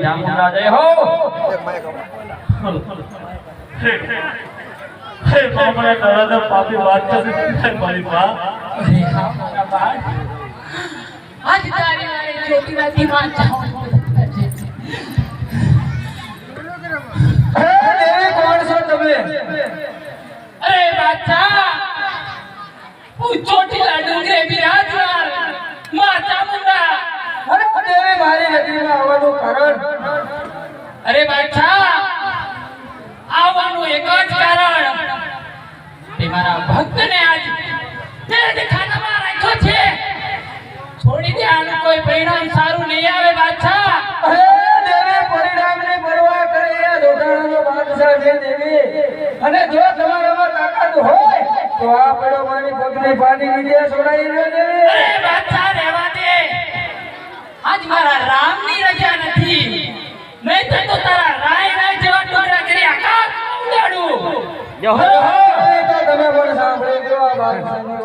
જરા જય હો બાપરે તારા પાપી વાત છે મારી માં મારા આજ તારી વારે જ્યોતિરાજી માં જાઉં કોણ છો તમે અરે બાદશાહ હું ચોટીલા ડુંગરે બિરાજમાન માતા દેવી મારી નગરીમાં આવવાનું કારણ. અરે બાદશાહ આવવાનું એક જ કારણ. તે મારા ભક્તને આજ તે રાખ્યો છે. છોડી દે આનું કોઈ પરિણામ સારું નહીં આવે બાદશાહ. અને જો તમારામાં તાકાત હોય તો આ પડો મારી પગની પાની વિજય છોડાવી દેવી અરે બાદશાહ રહેવા દે આજ મારા રામની રજા નથી નહીં તો તારા રાય રાય જેવા ટુકડા કરી આકાશમાં ઉડાડું હે, હે, એ તો તમે પણ સાંભળી લો આ બાદશાહની